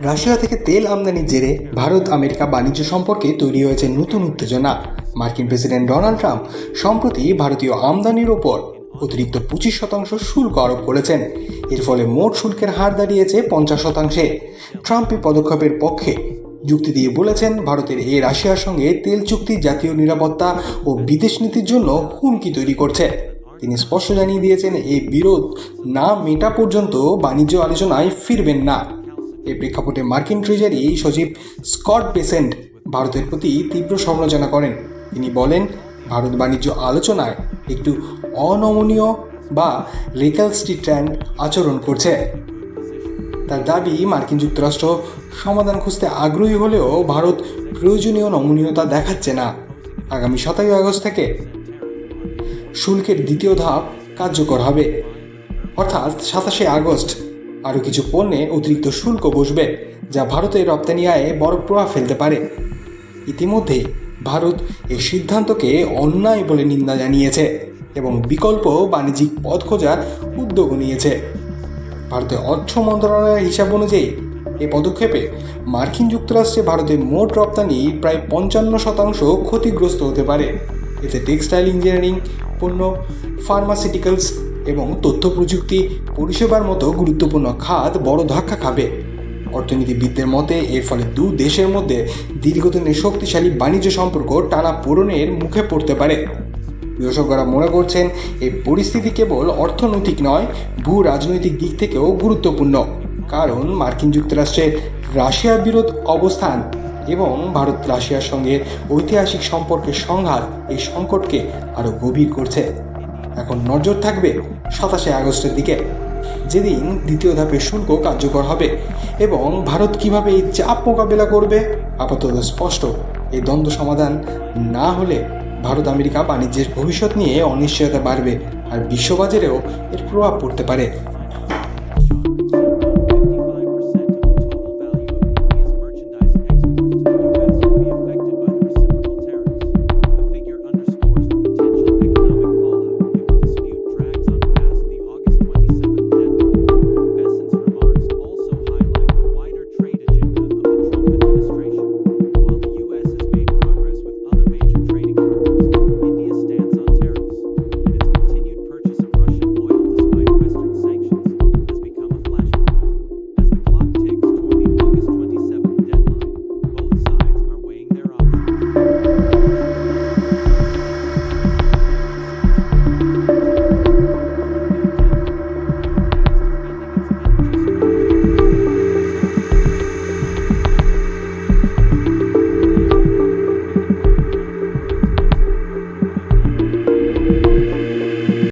Russia থেকে তেল আমদানির জেরে ভারত, আমেরিকা বাণিজ্য সম্পর্কে তৈরি হয়েছে নতুন উত্তেজনা। মার্কিন প্রেসিডেন্ট ডোনাল্ড ট্রাম্প সম্প্রতি ভারতীয় আমদানির ওপর অতিরিক্ত পঁচিশ শতাংশ শুল্ক আরোপ করেছেন। এর ফলে মোট শুল্কের হার দাঁড়িয়েছে পঞ্চাশ শতাংশে। ট্রাম্প এই পদক্ষেপের পক্ষে যুক্তি দিয়ে বলেছেন, ভারতের এই রাশিয়ার সঙ্গে তেল চুক্তি, জাতীয় নিরাপত্তা ও বিদেশ নীতির জন্য হুমকি তৈরি করছে। তিনি স্পষ্ট জানিয়ে দিয়েছেন এই বিরোধ না মেটা পর্যন্ত বাণিজ্য আলোচনায় ফিরবেন না। এই প্রেক্ষাপটে মার্কিন ট্রেজারি সচিব স্কট পেসেন্ট ভারতের প্রতি তীব্র সমালোচনা করেন। তিনি বলেন, ভারত বাণিজ্য আলোচনায় একটু অনমনীয় বা রেকালস্টিট্র্যান্ড আচরণ করছে। তার দাবি, মার্কিন যুক্তরাষ্ট্র সমাধান খুঁজতে আগ্রহী হলেও ভারত প্রয়োজনীয় নমনীয়তা দেখাচ্ছে না। আগামী সতেরোই আগস্ট থেকে শুল্কের দ্বিতীয় ধাপ কার্যকর হবে। অর্থাৎ সাতাশে আগস্ট। আরও কিছু পণ্যে অতিরিক্ত শুল্ক বসবে, যা ভারতের রপ্তানি আয়ে বড় প্রভাব ফেলতে পারে। ইতিমধ্যে ভারত এই সিদ্ধান্তকে অন্যায় বলে নিন্দা জানিয়েছে এবং বিকল্প বাণিজ্যিক পথ খোঁজার উদ্যোগও নিয়েছে। ভারতের অর্থ মন্ত্রণালয়ের হিসাব অনুযায়ী এ পদক্ষেপে মার্কিন যুক্তরাষ্ট্রে ভারতের মোট রপ্তানি প্রায় পঞ্চান্ন শতাংশ ক্ষতিগ্রস্ত হতে পারে। এতে টেক্সটাইল ইঞ্জিনিয়ারিং পণ্য ফার্মাসিউটিক্যালস এবং তথ্য প্রযুক্তি পরিষেবার মতো গুরুত্বপূর্ণ খাত বড় ধাক্কা খাবে। অর্থনীতিবিদদের মতে, এর ফলে দু দেশের মধ্যে দীর্ঘদিনের শক্তিশালী বাণিজ্য সম্পর্ক টানা পূরণের মুখে পড়তে পারে। বিশেষজ্ঞরা মনে করছেন এই পরিস্থিতি কেবল অর্থনৈতিক নয়, ভূ রাজনৈতিক দিক থেকেও গুরুত্বপূর্ণ। কারণ মার্কিন যুক্তরাষ্ট্রের রাশিয়া বিরোধ অবস্থান এবং ভারত রাশিয়ার সঙ্গে ঐতিহাসিক সম্পর্কের সংঘাত এই সংকটকে আরও গভীর করছে। এখন নজর থাকবে সাতাশে আগস্টের দিকে। যেদিন দ্বিতীয় ধাপের শুল্ক কার্যকর হবে এবং ভারত কীভাবে এই চাপ মোকাবেলা করবে, আপাতত স্পষ্ট। এই দ্বন্দ্ব সমাধান না হলে ভারত আমেরিকা বাণিজ্যের ভবিষ্যৎ নিয়ে অনিশ্চয়তা বাড়বে আর বিশ্ববাজারেও এর প্রভাব পড়তে পারে।